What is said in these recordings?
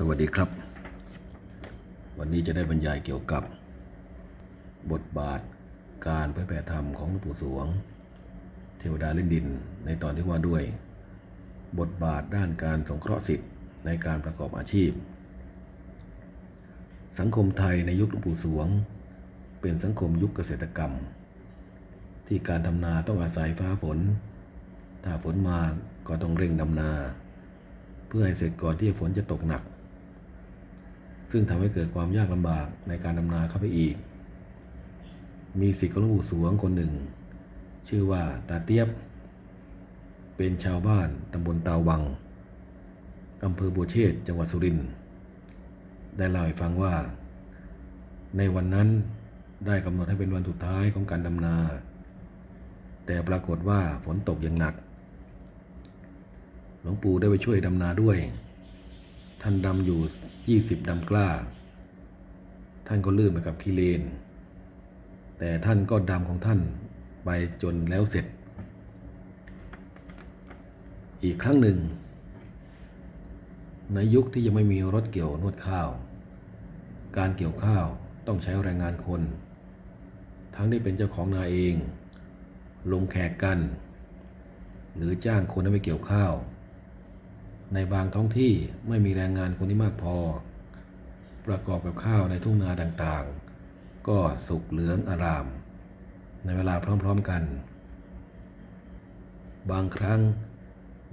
สวัสดีครับ วันนี้จะได้บรรยายเกี่ยวกับ บทบาทการเผยแผ่ธรรมของหลวงปู่สวง เทวดาเล่นดินในตอนที่ว่าด้วย บทบาทด้านการสงเคราะห์สิทธิ์ในการประกอบอาชีพ สังคมไทยในยุคหลวงปู่สวง เป็นสังคมยุคเกษตรกรรม ที่การทำนาต้องอาศัยฟ้าฝน ถ้าฝนมาก็ต้องเร่งดำนา เพื่อให้เสร็จก่อนที่ฝนจะตกหนัก ซึ่งทำให้เกิดความยากลำบากในการดำนาเข้าไปอีก มีศิษย์ของหลวงปู่สวงคนหนึ่ง ชื่อว่าตาเตียบ เป็นชาวบ้านตำบลตาวังอำเภอบัวเชษจังหวัดสุรินทร์ได้เล่าให้ฟังว่า ในวันนั้นได้กำหนดให้เป็นวันสุดท้ายของการดำนา แต่ปรากฏว่าฝนตกอย่างหนัก หลวงปู่ได้ไปช่วยดำนาด้วย ท่านดำอยู่ ยี่สิบดำกล้า ท่านก็ลื่นไปกับคีเลน แต่ท่านก็ดำของท่านไปจนแล้วเสร็จ อีกครั้งหนึ่ง ในยุคที่ยังไม่มีรถเกี่ยวนวดข้าว การเกี่ยวข้าวต้องใช้แรงงานคน ทั้งที่เป็นเจ้าของนาเอง ลงแขกกัน หรือจ้างคนให้ไปเกี่ยวข้าว ในบางท้องที่ไม่มีแรงงานคนที่มากพอ ประกอบกับข้าวในทุ่งนาต่างๆ ก็สุกเหลืองอาราม ในเวลาพร้อมๆกัน บางครั้ง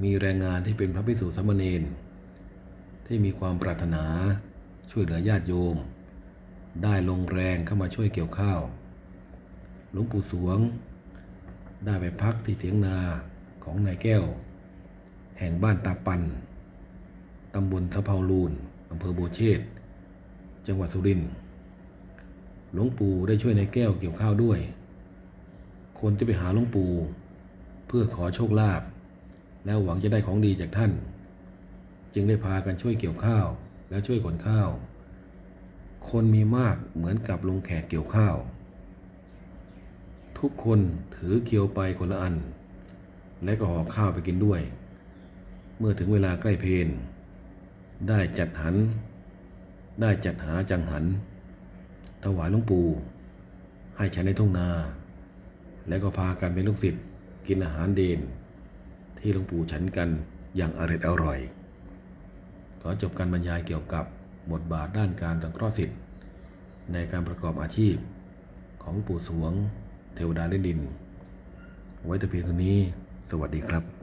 มีแรงงานที่เป็นพระภิกษุสามเณรที่มีความปรารถนาช่วยเหลือญาติโยม ได้ลงแรงเข้ามาช่วยเกี่ยวข้าว หลวงปู่สวง ได้ไปพักที่เถียงนาของนายแก้ว แห่งบ้านตาปัน ตำบลสะเพาลูนอำเภอโบเชษจังหวัดสุรินทร์ หลวงปู่ได้ช่วยในแก้วเกี่ยวข้าวด้วย คนที่ไปหาหลวงปู่ เพื่อขอโชคลาภ แล้วหวังจะได้ของดีจากท่าน จึงได้พากันช่วยเกี่ยวข้าว และช่วยขนข้าว คนมีมากเหมือนกับลงแขกเกี่ยวข้าว ทุกคนถือเคียวไปคนละอัน และก็ห่อข้าวไปกินด้วย เมื่อถึงเวลาใกล้เพลได้จัดหัน ได้จัดหาจังหัน ถวายหลวงปู่ ให้ใช้ในทุ่งนา และก็พากันเป็นลูกศิษย์กินอาหารเดน ที่หลวงปู่ฉันกันอย่างอร่อยอร่อย ขอจบการบรรยายเกี่ยวกับบทบาทด้านการสังเคราะห์สิทธิ์ ในการประกอบอาชีพของหลวงปู่สวง เทวดาเล่นดิน ไว้แต่เพียงเท่านี้ สวัสดีครับ